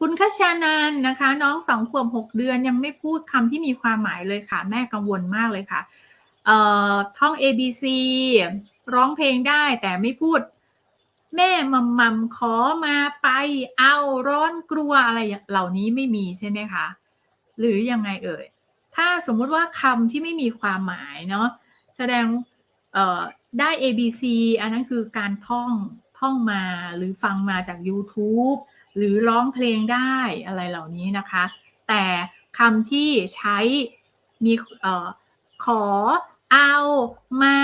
คุณคชานันนะคะ น้องสองขวบหกเดือนยังไม่พูดคำที่มีความหมายเลยค่ะ แม่กังวลมากเลยค่ะ เอ่อท่อง A B C ร้องเพลงได้แต่ไม่พูด แม่มัมมัมขอมาไปเอาร้อนกลัวอะไรเหล่านี้ไม่มีใช่ไหมคะ หรือยังไงเอ่ย ถ้าสมมุติว่าคำที่ไม่มีความหมายเนาะแสดงเอ่อได้ A B C อันนั้นคือการท่องท่องมาหรือฟังมาจาก YouTube หรือร้องเพลงได้อะไรเหล่านี้นะคะ แต่คำที่ใช้มีออขอเอามา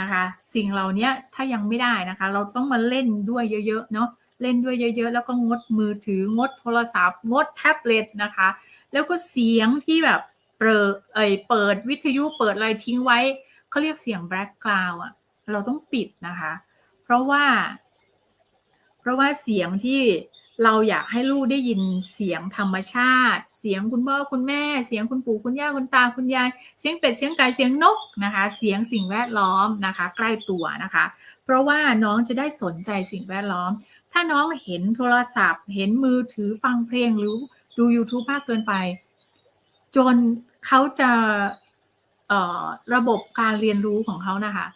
นะคะ สิ่งเหล่านี้ถ้ายังไม่ได้นะคะ เราต้องมาเล่นด้วยเยอะๆเนาะเล่นด้วยเยอะๆ แล้วก็งดมือถืองดโทรศัพท์ งดแท็บเล็ตนะคะ แล้วก็เสียงที่แบบเปิดเอยเปิดวิทยุเปิดอะไรทิ้งไว้เขาเรียกเสียงแบล็กกราวอะเราต้องปิดนะคะ เพราะว่า เพราะว่าเสียงที่ เราอยากให้ลูกได้ยินเสียงธรรมชาติ เสียงคุณพ่อคุณแม่ เสียงคุณปู่คุณย่าคุณตาคุณยาย เสียงเป็ดเสียงไก่เสียงนกนะคะ เสียงสิ่งแวดล้อมนะคะ ใกล้ตัวนะคะ เพราะว่าน้องจะได้สนใจสิ่งแวดล้อม ถ้าน้องเห็นโทรศัพท์ เห็นมือถือฟังเพลงหรือดู YouTube มากเกินไป จนเขาจะเอ่อระบบการเรียนรู้ของเขานะคะ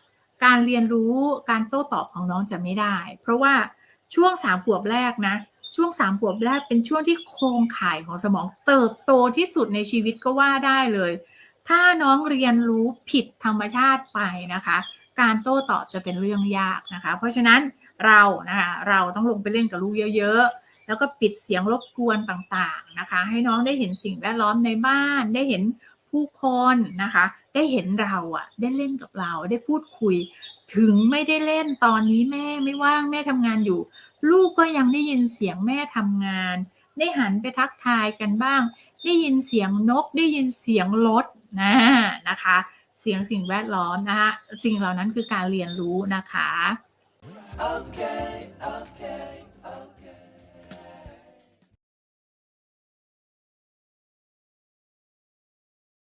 การเรียนรู้การโต้ตอบของน้องจะไม่ได้ เพราะว่าช่วงสามขวบแรกนะ ช่วงสามขวบแรกเป็นช่วงที่โครงข่ายของสมองเติบโตที่สุดในชีวิตก็ว่าได้เลย ถ้าน้องเรียนรู้ผิดธรรมชาติไปนะคะ การโต้ตอบจะเป็นเรื่องยากนะคะ เพราะฉะนั้นเรานะคะเราต้องลงไปเล่นกับลูกเยอะๆ แล้วก็ปิดเสียงรบกวนต่างๆนะคะ ให้น้องได้เห็นสิ่งแวดล้อมในบ้าน ได้เห็นผู้คนนะคะ ได้เห็นเราอะได้เล่นกับเราได้พูดคุย ถึงไม่ได้เล่นตอนนี้แม่ไม่ว่างแม่ทำงานอยู่ ลูกก็ยังได้ยินเสียงแม่ทำงาน ได้หันไปทักทายกันบ้าง ได้ยินเสียงนก ได้ยินเสียงรถนะนะคะ เสียงสิ่งแวดล้อมนะคะสิ่งเหล่านั้นคือการเรียนรู้นะคะ Okay, okay.